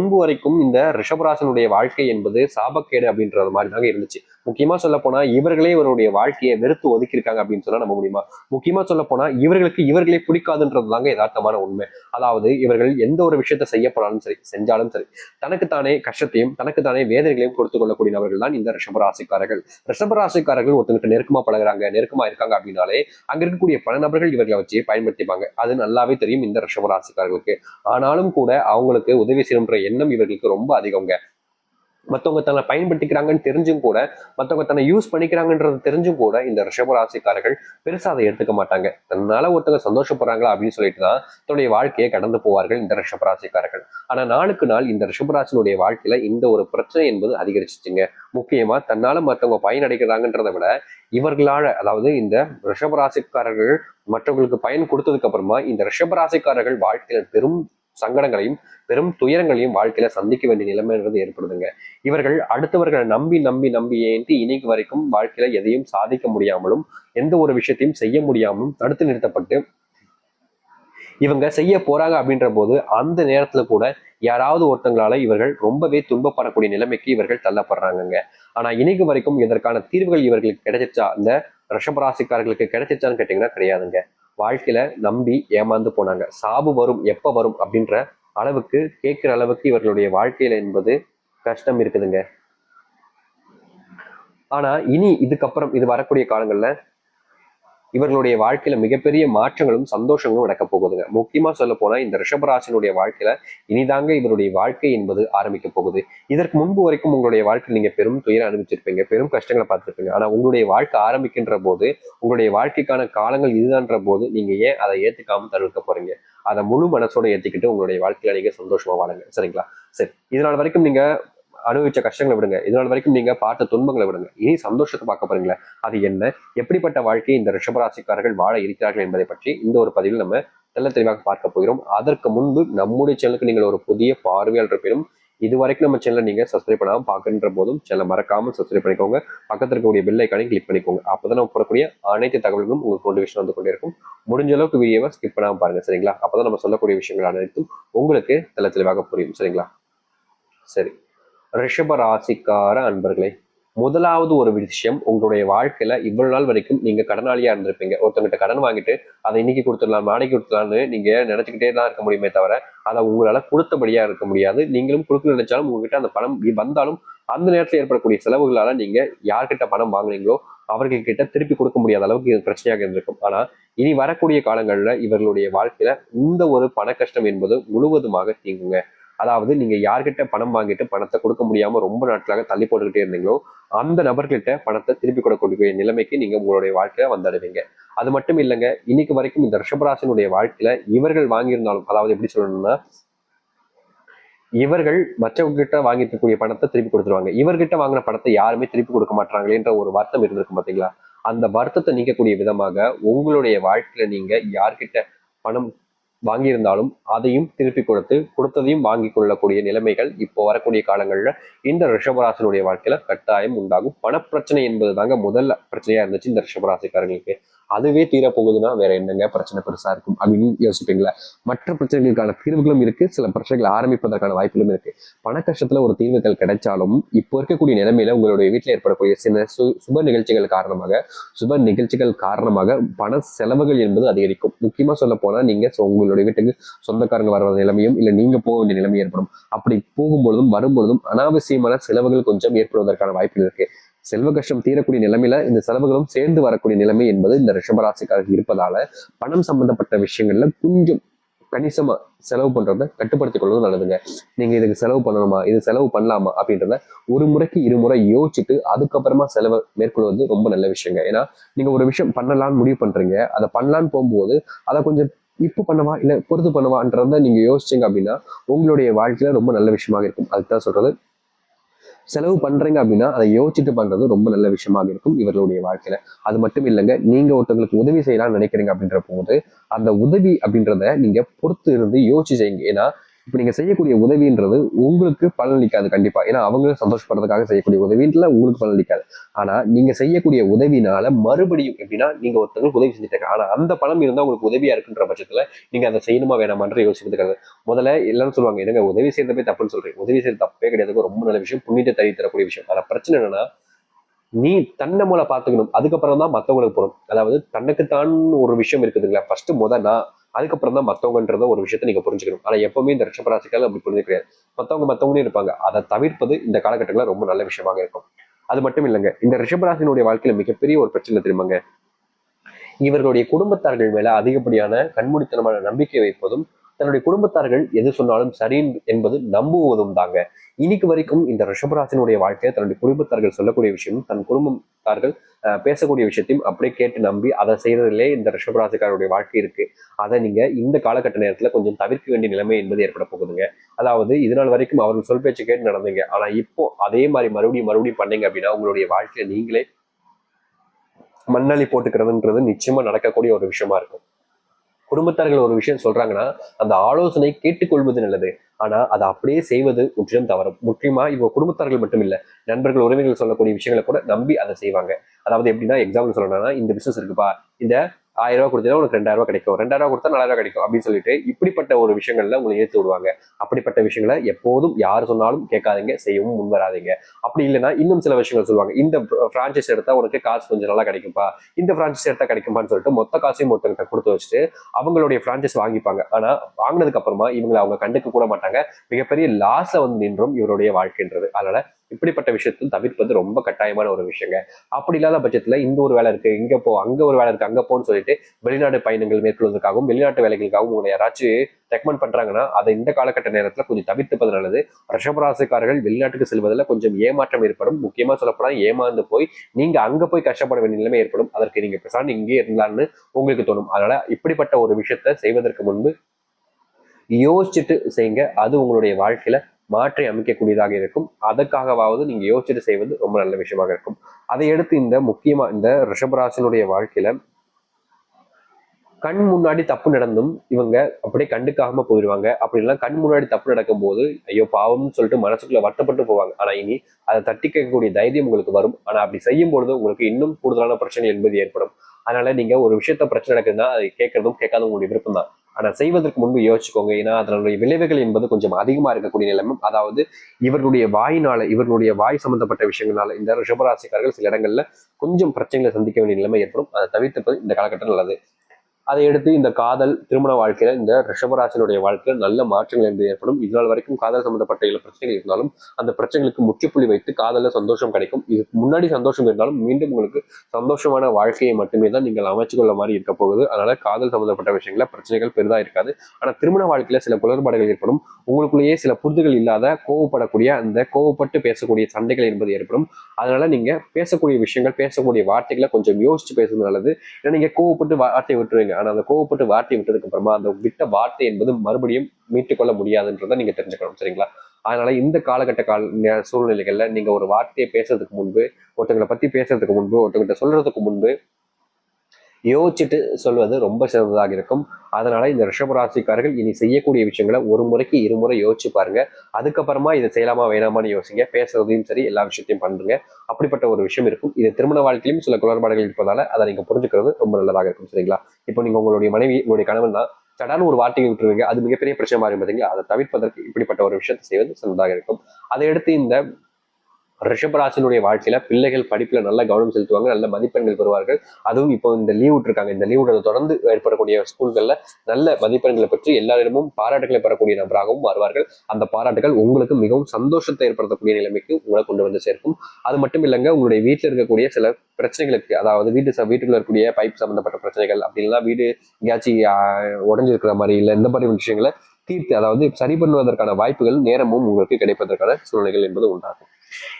முன்பு வரைக்கும் இந்த ரிஷபராசனுடைய வாழ்க்கை என்பது சாபக்கேடு அப்படின்றது மாதிரி தாங்க இருந்துச்சு. முக்கியமா சொல்ல போனா இவர்களே இவருடைய வாழ்க்கையை வெறுத்து ஒதுக்கியிருக்காங்க அப்படின்னு சொன்னா நம்ம முடியுமா? முக்கியமா சொல்ல போனா இவர்களுக்கு இவர்களே பிடிக்காதுன்றது தாங்க யதார்த்தமான உண்மை. அதாவது இவர்கள் எந்த ஒரு விஷயத்த செய்ய போனாலும் சரி செஞ்சாலும் சரி தனக்குத்தானே கஷ்டத்தையும் தனக்குத்தானே வேதனைகளையும் கொடுத்து கொள்ளக்கூடிய நபர்கள் தான் இந்த ரிஷபராசிக்காரர்கள். ரிஷபராசிக்காரர்கள் ஒருத்தங்கிட்ட நெருக்கமா பழகுறாங்க நெருக்கமா இருக்காங்க அப்படின்னாலே அங்க இருக்கக்கூடிய பல நபர்கள் இவர்களை வச்சு பயன்படுத்திப்பாங்க. அது நல்லாவே தெரியும் இந்த ரிஷபராசிக்காரர்களுக்கு. ஆனாலும் கூட அவங்களுக்கு உதவி செய்யணுன்ற எண்ணம் இவர்களுக்கு ரொம்ப அதிகங்க மற்றவங்க தன்னை பயன்படுத்திக்கிறாங்கன்னு தெரிஞ்சும் கூட மற்றவங்க தன்னை யூஸ் பண்ணிக்கிறாங்கன்றது தெரிஞ்சும் கூட இந்த ரிஷபராசிக்காரர்கள் பெருசாக அதை எடுத்துக்க மாட்டாங்க. தன்னால ஒருத்தவங்க சந்தோஷப்படுறாங்களா அப்படின்னு சொல்லிட்டு தான் தன்னுடைய வாழ்க்கையை கடந்து போவார்கள் இந்த ரிஷபராசிக்காரர்கள் ஆனால் நாளுக்கு நாள் இந்த ரிஷபராசினுடைய வாழ்க்கையில இந்த ஒரு பிரச்சனை என்பது அதிகரிச்சிச்சுங்க. முக்கியமா தன்னால மற்றவங்க பயனடைக்கிறாங்கன்றதை விட இவர்களால அதாவது இந்த ரிஷபராசிக்காரர்கள் மற்றவங்களுக்கு பயன் கொடுத்ததுக்கு அப்புறமா இந்த ரிஷபராசிக்காரர்கள் வாழ்க்கையில பெரும் சங்கடங்களையும் பெரும் துயரங்களையும் வாழ்க்கையில சந்திக்க வேண்டிய நிலைமைன்றது ஏற்படுதுங்க. இவர்கள் அடுத்தவர்களை நம்பி நம்பி நம்பி ஏந்தி இன்னைக்கு வரைக்கும் வாழ்க்கையில எதையும் சாதிக்க முடியாமலும் எந்த ஒரு விஷயத்தையும் செய்ய முடியாமலும் தடுத்து நிறுத்தப்பட்டு இவங்க செய்ய போறாங்க அப்படின்ற போது அந்த நேரத்துல கூட யாராவது ஒருத்தங்களால இவர்கள் ரொம்பவே துன்பப்படக்கூடிய நிலைமைக்கு இவர்கள் தள்ளப்படுறாங்கங்க. ஆனா இன்னைக்கு வரைக்கும் இதற்கான தீர்வுகள் இவர்களுக்கு கிடைச்சிச்சா அந்த ரிஷபராசிக்காரர்களுக்கு கிடைச்சிச்சான்னு கேட்டீங்கன்னா கிடையாதுங்க. வாழ்க்கையில நம்பி ஏமாந்து போனாங்க. சாபு வரும் எப்ப வரும் அப்படின்ற அளவுக்கு கேட்கிற அளவுக்கு இவர்களுடைய வாழ்க்கையில என்பது கஷ்டம் இருக்குதுங்க. ஆனா இனி இதுக்கப்புறம் இது வரக்கூடிய காலங்கள்ல இவர்களுடைய வாழ்க்கையில மிகப்பெரிய மாற்றங்களும் சந்தோஷங்களும் நடக்க போகுதுங்க. முக்கியமா சொல்ல போனா இந்த ரிஷபராசினுடைய வாழ்க்கையில இனிதாங்க இவருடைய வாழ்க்கை என்பது ஆரம்பிக்க போகுது. இதற்கு முன்பு வரைக்கும் உங்களுடைய வாழ்க்கையில் நீங்க பெரும் துயரம் அனுபவிச்சிருப்பீங்க பெரும் கஷ்டங்களை பார்த்துருப்பீங்க. ஆனா உங்களுடைய வாழ்க்கை ஆரம்பிக்கின்ற போது உங்களுடைய வாழ்க்கைக்கான காலங்கள் இதுதான்ற போது நீங்க ஏன் அதை ஏத்துக்காம தவிர்க்க போறீங்க? அதை முழு மனசோட ஏத்திக்கிட்டு உங்களுடைய வாழ்க்கையில நீங்க சந்தோஷமா வாழுங்க. சரிங்களா? சரி. இதனால் வரைக்கும் நீங்க அனுபவிச்ச கஷ்டங்களை விடுங்க. இதனால் வரைக்கும் நீங்க பார்த்த துன்பங்களை விடுங்க. இனி சந்தோஷத்தை பார்க்க போறீங்களேன் அது என்ன? எப்படிப்பட்ட வாழ்க்கையை இந்த ரிஷபராசிக்காரர்கள் வாழ இருக்கிறார்கள் என்பதை பற்றி இந்த ஒரு பதிவில் நம்ம தெல்ல தெளிவாக பார்க்க போகிறோம். அதற்கு முன்பு நம்முடைய சேனலுக்கு நீங்கள் ஒரு புதிய பார்வையாளர் இருப்பினும் இது வரைக்கும் நம்ம சேனலை நீங்கள் சப்ஸ்கிரைப் பண்ணாமல் பார்க்கின்ற போதும் சேனலை மறக்காம சப்ஸ்கிரைப் பண்ணிக்கோங்க. பக்கத்தில் இருக்கக்கூடிய பெல் ஐக்கானையும் கிளிக் பண்ணிக்கோங்க. அப்போ தான் நம்ம போடக்கூடிய அனைத்து தகவல்களும் உங்களுக்கு கொண்டு விஷயம் வந்து கொண்டே இருக்கும். முடிஞ்ச அளவுக்கு வீடியோவை ஸ்கிப் பண்ணாமல் பாருங்க சரிங்களா? அப்பதான் நம்ம சொல்லக்கூடிய விஷயங்கள் அனைத்தும் உங்களுக்கு தெள்ள தெளிவாக புரியும் சரிங்களா? சரி. ரிஷப ராசிக்கார அன்பர்களே முதலாவது ஒரு விஷயம் உங்களுடைய வாழ்க்கையில இவ்வளவு நாள் வரைக்கும் நீங்க கடனாளியா இருந்திருப்பீங்க. ஒருத்தங்கிட்ட கடன் வாங்கிட்டு அதை இன்னைக்கு கொடுத்துடலாம் நாளைக்கு கொடுத்துடலாம்னு நீங்க நினைச்சுக்கிட்டே தான் இருக்க முடியுமே தவிர அதை உங்களால கொடுத்தபடியா இருக்க முடியாது. நீங்களும் கொடுக்க நினைச்சாலும் உங்ககிட்ட அந்த பணம் வந்தாலும் அந்த நேரத்தில் ஏற்படக்கூடிய செலவுகளால நீங்க யார்கிட்ட பணம் வாங்குனீங்களோ அவர்கள் கிட்ட திருப்பி கொடுக்க முடியாத அளவுக்கு இது பிரச்சனையாக இருந்திருக்கும். ஆனா இனி வரக்கூடிய காலங்கள்ல இவர்களுடைய வாழ்க்கையில இந்த ஒரு பண கஷ்டம் என்பது முழுவதுமாக தீங்குங்க. அதாவது நீங்க யார்கிட்ட பணம் வாங்கிட்டு பணத்தை கொடுக்க முடியாம ரொம்ப நாட்களாக தள்ளி போட்டுக்கிட்டே இருந்தீங்களோ அந்த நபர்கிட்ட பணத்தை திருப்பி கொடுக்கக்கூடிய நிலைமைக்கு நீங்க உங்களுடைய வாழ்க்கையில வந்தடைவீங்க. அது மட்டும் இல்லைங்க இன்னைக்கு வரைக்கும் இந்த ரிஷபராசனுடைய வாழ்க்கையில இவர்கள் வாங்கியிருந்தாலும் அதாவது எப்படி சொல்லணும்னா இவர்கள் மற்றவங்க கிட்ட வாங்கிட்டு இருக்கக்கூடிய பணத்தை திருப்பி கொடுத்துருவாங்க. இவர்கிட்ட வாங்கின பணத்தை யாருமே திருப்பி கொடுக்க மாட்டாங்களேன்ற ஒரு வருத்தம் இருந்திருக்கும் பாத்தீங்களா? அந்த வருத்தத்தை நீக்கக்கூடிய விதமாக உங்களுடைய வாழ்க்கையில நீங்க யார்கிட்ட பணம் வாங்கியிருந்தாலும் அதையும் திருப்பி கொடுத்து கொடுத்ததையும் வாங்கி கொள்ளக்கூடிய நிலைமைகள் இப்போ வரக்கூடிய காலங்கள்ல இந்த ரிஷபராசனுடைய வாழ்க்கையில கட்டாயம் உண்டாகும். பணப்பிரச்சனை என்பது தாங்க முதல்ல பிரச்சனையா இருந்துச்சு இந்த ரிஷபராசிக்காரங்களுக்கு அதுவே தீரப்போகுதுன்னா வேற என்னங்க பிரச்சனை பெருசா இருக்கும் அப்படின்னு யோசிப்பீங்களா? மற்ற பிரச்சனைகளுக்கான தீர்வுகளும் இருக்கு. சில பிரச்சனைகள் ஆரம்பிப்பதற்கான வாய்ப்புகளும் இருக்கு. பண கஷ்டத்துல ஒரு தீர்வுகள் கிடைச்சாலும் இப்போ இருக்கக்கூடிய நிலைமையில உங்களுடைய வீட்டில் ஏற்படக்கூடிய சில சு சுப நிகழ்ச்சிகள் காரணமாக சுப நிகழ்ச்சிகள் காரணமாக பண செலவுகள் என்பது அதிகரிக்கும். முக்கியமா சொல்ல போனா நீங்க உங்களுடைய வீட்டுக்கு சொந்தக்காரங்க வர நிலைமையும் இல்லை நீங்க போக வேண்டிய நிலைமை ஏற்படும். அப்படி போகும்பொழுதும் வரும்பொழுதும் அனாவசியமான செலவுகள் கொஞ்சம் ஏற்படுவதற்கான வாய்ப்புகள் இருக்கு. செல்வ கஷ்டம் தீரக்கூடிய நிலைமையில இந்த செலவுகளும் சேர்ந்து வரக்கூடிய நிலைமை என்பது இந்த ரிஷபராசிக்காக இருப்பதால பணம் சம்பந்தப்பட்ட விஷயங்கள்ல கொஞ்சம் கணிசமா செலவு பண்றத கட்டுப்படுத்திக் கொள்வது நல்லதுங்க. நீங்க இதுக்கு செலவு பண்ணணுமா? இது செலவு பண்ணலாமா? அப்படின்றத ஒரு முறைக்கு இருமுறை யோசிச்சுட்டு அதுக்கப்புறமா செலவை மேற்கொள்வது ரொம்ப நல்ல விஷயங்க. ஏன்னா நீங்க ஒரு விஷயம் பண்ணலாம்னு முடிவு பண்றீங்க. அதை பண்ணலான்னு போகும்போது அதை கொஞ்சம் இப்போ பண்ணவா? இல்லை பொறுத்து பண்ணவான்றத நீங்க யோசிச்சீங்க அப்படின்னா உங்களுடைய வாழ்க்கையில ரொம்ப நல்ல விஷயமாக இருக்கும். அதுதான் சொல்றது. செலவு பண்றீங்க அப்படின்னா அதை யோசிச்சுட்டு பண்றது ரொம்ப நல்ல விஷயமாக இருக்கும் இவர்களுடைய வாழ்க்கையில. அது மட்டும் இல்லைங்க நீங்க ஒருத்தவங்களுக்கு உதவி செய்யலாம்னு நினைக்கிறீங்க அப்படின்ற போது அந்த உதவி அப்படின்றத நீங்க பொறுத்து இருந்து யோசிச்சு செய்யுங்க. ஏன்னா இப்போ நீங்கள் செய்யக்கூடிய உதவின்றது உங்களுக்கு பலனளிக்காது கண்டிப்பாக ஏன்னா அவங்க சந்தோஷப்படுறதுக்காக செய்யக்கூடிய உதவின்றல உங்களுக்கு பலனளிக்காது ஆனால் நீங்கள் செய்யக்கூடிய உதவினால மறுபடியும் எப்படின்னா நீங்கள் ஒருத்தங்களுக்கு உதவி செஞ்சுட்டாங்க. ஆனால் அந்த பணம் இருந்தால் உங்களுக்கு உதவியாக இருக்குன்ற பட்சத்தில் நீங்கள் அதை செய்யணுமா வேணாமான்ற யோசிக்கிறது முதல்ல எல்லாரும் சொல்லுவாங்க என்னங்க உதவி செய்யறதே தப்புன்னு சொல்கிறேன் உதவி செய்யறது தப்பே கிடையாது. ரொம்ப நல்ல விஷயம். புண்ணியத்தை தள்ளி தரக்கூடிய விஷயம். ஆனால் பிரச்சனை என்னன்னா நீ தன்னை மூலம் பார்த்துக்கணும். அதுக்கப்புறம் தான் மற்றவங்களுக்கு போகணும். அதாவது தன்னுக்குத்தான் ஒரு விஷயம் இருக்குதுங்களா ஃபர்ஸ்ட் முத நான். அதுக்கப்புறம் தான் மற்றவங்கன்றத ஒரு விஷயத்த நீங்க புரிஞ்சுக்கணும். ஆனா எப்பவுமே இந்த ரிஷபராசிக்கால அப்படி புரிஞ்சு கிடையாது. மத்தவங்க மற்றவங்களும் இருப்பாங்க. அதை தவிர்ப்பது இந்த காலகட்டங்களில் ரொம்ப நல்ல விஷயமாக இருக்கும். அது மட்டும் இல்லைங்க. இந்த ரிஷபராசினுடைய வாழ்க்கையில மிகப்பெரிய ஒரு பிரச்சனை தெரியுமாங்க? இவர்களுடைய குடும்பத்தார்கள் மேல அதிகப்படியான கண்மூடித்தனமான நம்பிக்கை வைப்பதும் தன்னுடைய குடும்பத்தார்கள் எது சொன்னாலும் சரி என்பது நம்புவதும் தாங்க. இன்னைக்கு வரைக்கும் இந்த ரிஷபராசினுடைய வாழ்க்கையை தன்னுடைய குடும்பத்தார்கள் சொல்லக்கூடிய விஷயம் தன் குடும்பத்தார்கள் பேசக்கூடிய விஷயத்தையும் அப்படியே கேட்டு நம்பி அதை செய்யறதுலே இந்த ரிஷபராசிக்காரருடைய வாழ்க்கை இருக்கு. அதை நீங்க இந்த காலகட்ட நேரத்துல கொஞ்சம் தவிர்க்க வேண்டிய நிலைமை என்பது ஏற்பட போகுதுங்க. அதாவது இது நாள் வரைக்கும் அவர்கள் சொல் பேச்சு கேட்டு நடந்தீங்க. ஆனா இப்போ அதே மாதிரி மறுபடியும் மறுபடியும் பண்ணீங்க அப்படின்னா உங்களுடைய வாழ்க்கையை நீங்களே மண்ணாளி போட்டுக்கிறதுன்றது நிச்சயமா நடக்கக்கூடிய ஒரு விஷயமா இருக்கும். குடும்பத்தார்கள் ஒரு விஷயம் சொல்றாங்கன்னா அந்த ஆலோசனை கேட்டுக்கொள்வது நல்லது. ஆனா அதை அப்படியே செய்வது முற்றிலும் தவறும் முக்கியமா இவங்க குடும்பத்தார்கள் மட்டும் இல்ல நண்பர்கள் உறவினர்கள் சொல்லக்கூடிய விஷயங்களை கூட நம்பி அதை செய்வாங்க. அதாவது எப்படின்னா எக்ஸாம்பிள் சொல்லணும்னா இந்த பிசினஸ் இருக்குப்பா இந்த ஆயிரம் ரூபாய் கொடுத்தா உனக்கு ரெண்டாயிரம் ரூபாய் கிடைக்கும். ரெண்டாயிரம் ரூபா கொடுத்தா நாலாயிரம் ரூபா கிடைக்கும் அப்படின்னு சொல்லிட்டு இப்படிப்பட்ட ஒரு விஷயங்கள்ல உங்களை ஏற்று விடுவாங்க. அப்படிப்பட்ட விஷயங்களை எப்போதும் யார் சொன்னாலும் கேட்காதீங்க செய்யவும் முன் வராதிங்க. அப்படி இல்லைன்னா இன்னும் சில விஷயங்கள் சொல்லுவாங்க. இந்த பிரான்ச்சைஸ் எடுத்தா உனக்கு காசு கொஞ்சம் நல்லா கிடைக்கும்பா இந்த பிரான்ச்சைஸ் எடுத்தா கிடைக்குமான்னு சொல்லிட்டு மொத்த காசையும் ஒருத்தங்கிட்ட கொடுத்து வச்சுட்டு அவங்களுடைய பிரான்ச்சைஸ் வாங்கிப்பாங்க. ஆனா வாங்கினதுக்கு அப்புறமா இவங்களை அவங்க கண்டுக்க கூட மாட்டாங்க. மிகப்பெரிய லாஸ்ல வந்து நின்றும் இவருடைய வாழ்க்கைன்றது. அதனால இப்படிப்பட்ட விஷயத்தில் தவிர்ப்பது ரொம்ப கட்டாயமான ஒரு விஷயங்க. அப்படி இல்லாத பட்சத்தில் இந்த ஒரு வேலை இருக்குது இங்கே போ அங்கே ஒரு வேலை இருக்குது அங்கே போன்னு சொல்லிட்டு வெளிநாடு பயணங்கள் மேற்கொள்வதற்காகவும் வெளிநாட்டு வேலைகளுக்காகவும் உங்களை யாராச்சும் ரெக்கமெண்ட் பண்ணுறாங்கன்னா அதை இந்த காலகட்ட நேரத்தில் கொஞ்சம் தவிர்த்துப்பது நல்லது. ரிஷபராசிக்காரர்கள் வெளிநாட்டுக்கு செல்வதில் கொஞ்சம் ஏமாற்றம் ஏற்படும். முக்கியமாக சொல்லப்போனால் ஏமாந்து போய் நீங்கள் அங்கே போய் கஷ்டப்பட வேண்டிய நிலைமை ஏற்படும். அதற்கு நீங்கள் பிரசாந்த் இங்கே இருந்தான்னு உங்களுக்கு தோணும். அதனால் இப்படிப்பட்ட ஒரு விஷயத்த செய்வதற்கு முன்பு யோசிச்சுட்டு செய்யுங்க. அது உங்களுடைய வாழ்க்கையில் மாற்றி அமைக்கக்கூடியதாக இருக்கும். அதற்காகவாவது நீங்க யோசிச்சுட்டு செய்வது ரொம்ப நல்ல விஷயமாக இருக்கும். அதை அடுத்து இந்த முக்கியமா இந்த ரிஷபராசினுடைய வாழ்க்கையில கண் முன்னாடி தப்பு நடந்தும் இவங்க அப்படியே கண்டுக்காம போயிடுவாங்க அப்படிலாம் கண் முன்னாடி தப்பு நடக்கும்போது ஐயோ பாவம்னு சொல்லிட்டு மனசுக்குள்ள வருத்தப்பட்டு போவாங்க. ஆனா இனி அதை தட்டி கேட்கக்கூடிய தைரியம் உங்களுக்கு வரும். ஆனா அப்படி செய்யும் பொழுது உங்களுக்கு இன்னும் கூடுதலான பிரச்சனை என்பது ஏற்படும். அதனால நீங்க ஒரு விஷயத்த பிரச்சனை நடக்குதுன்னா அதை கேட்கறதும் கேட்காத உங்களுடைய விருப்பம் தான் ஆனா செய்வதற்கு முன்பு யோசிச்சுக்கோங்க. ஏன்னா அதனுடைய விளைவுகள் என்பது கொஞ்சம் அதிகமா இருக்கக்கூடிய நிலைமை. அதாவது இவர்களுடைய வாயினால இவர்களுடைய வாய் சம்பந்தப்பட்ட விஷயங்களால இந்த ரிஷபராசிக்காரர்கள் சில இடங்கள்ல கொஞ்சம் பிரச்சனைகளை சந்திக்க வேண்டிய நிலைமை ஏற்படும். அதை தவிர்த்துப்பது இந்த காலகட்டம் நல்லது. அதை எடுத்து இந்த காதல் திருமண வாழ்க்கையில இந்த ரிஷபராசனுடைய வாழ்க்கையில நல்ல மாற்றங்கள் என்பது ஏற்படும். இதனால் வரைக்கும் காதல் சம்பந்தப்பட்ட சில பிரச்சனைகள் இருந்தாலும் அந்த பிரச்சனைகளுக்கு முற்றுப்புள்ளி வைத்து காதல சந்தோஷம் கிடைக்கும். இதுக்கு முன்னாடி சந்தோஷம் இருந்தாலும் மீண்டும் உங்களுக்கு சந்தோஷமான வாழ்க்கையை மட்டுமே தான் நீங்கள் அமைச்சுக்கொள்ள மாதிரி இருக்க போகுது. அதனால காதல் சம்பந்தப்பட்ட விஷயங்கள பிரச்சனைகள் பெரிதா இருக்காது. ஆனா திருமண வாழ்க்கையில சில குளறுபாடுகள் ஏற்படும். உங்களுக்குள்ளேயே சில புரிதல் இல்லாத கோவப்படக்கூடிய அந்த கோவப்பட்டு பேசக்கூடிய சண்டைகள் என்பது ஏற்படும். அதனால நீங்க பேசக்கூடிய விஷயங்கள் பேசக்கூடிய வார்த்தைகளை கொஞ்சம் யோசிச்சு பேசுறது நல்லது. ஏன்னா நீங்க கோவப்பட்டு வார்த்தை விட்டுருவீங்க. ஆனா அந்த கோவப்பட்டு வார்த்தையை விட்டதுக்கு அப்புறமா அந்த விட்ட வார்த்தை என்பது மறுபடியும் மீட்டுக்கொள்ள முடியாதுன்றதை நீங்க தெரிஞ்சுக்கணும் சரிங்களா? அதனால இந்த காலகட்ட கால சூழ்நிலைகள்ல நீங்க ஒரு வார்த்தையை பேசுறதுக்கு முன்பு ஒருத்தங்களை பத்தி பேசுறதுக்கு முன்பு ஒருத்தங்கிட்ட சொல்றதுக்கு முன்பு யோசிச்சுட்டு சொல்வது ரொம்ப சிறந்ததாக இருக்கும். அதனால இந்த ரிஷபராசிக்காரர்கள் இனி செய்யக்கூடிய விஷயங்களை ஒரு முறைக்கு இருமுறை யோசிச்சு பாருங்க. அதுக்கப்புறமா இதை செய்யலாமா வேணாமான்னு யோசிங்க. பேசுறதையும் சரி எல்லா விஷயத்தையும் பண்ணுங்க. அப்படிப்பட்ட ஒரு விஷயம் இருக்கும். இது திருமண வாழ்க்கையிலும் சில குளறுபாடுகள் இருப்பதால அதை நீங்க புரிஞ்சுக்கிறது ரொம்ப நல்லதாக இருக்கும் சரிங்களா? இப்போ நீங்க உங்களுடைய மனைவி உங்களுடைய கணவன் தான். சடான ஒரு வார்த்தையை விட்டுருவீங்க. அது மிகப்பெரிய பிரச்சனை மாறி பார்த்தீங்களா அதை தவிர்ப்பதற்கு இப்படிப்பட்ட ஒரு விஷயத்தை செய்வது சிறந்ததாக இருக்கும். அதை அடுத்து இந்த ரிஷபராசினுடைய வாழ்க்கையில பிள்ளைகள் படிப்புல நல்ல கவனம் செலுத்துவாங்க நல்ல மதிப்பெண்கள் பெறுவார்கள். அதுவும் இப்போ இந்த லீவ் விட்டுருக்காங்க. இந்த லீவ் தொடர்ந்து ஏற்படக்கூடிய ஸ்கூல்கள்ல நல்ல மதிப்பெண்களை பற்றி எல்லாரிடமும் பாராட்டுகளை பெறக்கூடிய நபராகவும் வருவார்கள் அந்த பாராட்டுகள் உங்களுக்கு மிகவும் சந்தோஷத்தை ஏற்படுத்தக்கூடிய நிலைமைக்கு உங்களை கொண்டு வந்து சேர்க்கும். அது மட்டும் இல்லைங்க உங்களுடைய வீட்டில் இருக்கக்கூடிய சில பிரச்சனைகளுக்கு அதாவது வீட்டு ச- வீட்டுக்குள்ள இருக்கக்கூடிய பைப் சம்பந்தப்பட்ட பிரச்சனைகள் அப்படின்னா வீடு எங்கேயாச்சும் உடஞ்சிருக்கிற மாதிரி இல்லை இந்த மாதிரி விஷயங்களை தீர்த்து அதாவது சரி பண்ணுவதற்கான வாய்ப்புகள் நேரமும் உங்களுக்கு கிடைப்பதற்கான சூழ்நிலைகள் என்பது உண்டாகும்.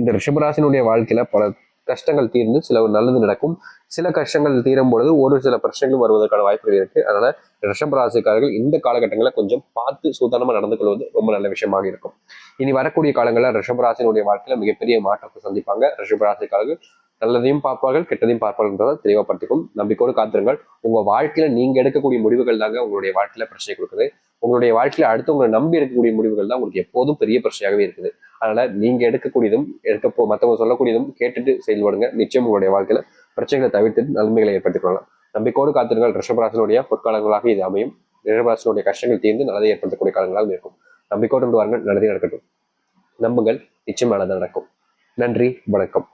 இந்த ரிஷபராசினுடைய வாழ்க்கையில பல கஷ்டங்கள் தீர்ந்து சில நல்லது நடக்கும். சில கஷ்டங்கள் தீரும் பொழுது ஒரு சில பிரச்சனைகளும் வருவதற்கான வாய்ப்புகள் இருக்கு. அதனால ரிஷபராசிக்காரர்கள் இந்த காலகட்டங்களில் கொஞ்சம் பார்த்து சூதானமா நடந்து கொள்வது ரொம்ப நல்ல விஷயமாக இருக்கும். இனி வரக்கூடிய காலங்களில் ரிஷபராசினுடைய வாழ்க்கையில மிகப்பெரிய மாற்றத்தை சந்திப்பாங்க. ரிஷபராசிக்காரர்கள் நல்லதையும் பார்ப்பார்கள் கெட்டதையும் பார்ப்பார்கள் தெளிவாப்படுத்திக்கும் நம்பிக்கையோடு காத்திருங்கள். உங்க வாழ்க்கையில நீங்க எடுக்கக்கூடிய முடிவுகள் தாங்க உங்களுடைய வாழ்க்கையில பிரச்சனை கொடுக்குது. உங்களுடைய வாழ்க்கையில அடுத்தவங்களை நம்பி எடுக்கக்கூடிய முடிவுகள் தான் உங்களுக்கு எப்போதும் பெரிய பிரச்சனையாகவே இருக்குது. அதனால நீங்க எடுக்கக்கூடியதும் எடுக்க போ மற்றவங்க சொல்லக்கூடியதும் கேட்டுட்டு செயல்படுங்க. நிச்சயம் உங்களுடைய வாழ்க்கையில பிரச்சனைகளை தவிர்த்து நன்மைகளை ஏற்படுத்திக் கொள்ளலாம் நம்பிக்கையோடு காத்திருங்கள். ரிஷபராசனுடைய பொற்காலங்களாக இது அமையும். ரிஷபராசனுடைய கஷ்டங்கள் தீர்ந்து நல்லதை ஏற்படுத்தக்கூடிய காலங்களாக இருக்கும். நம்பிக்கையோடு வாருங்கள். நல்லதே நடக்கட்டும். நம்புங்கள். நிச்சயம் நல்லது நடக்கும். நன்றி. வணக்கம்.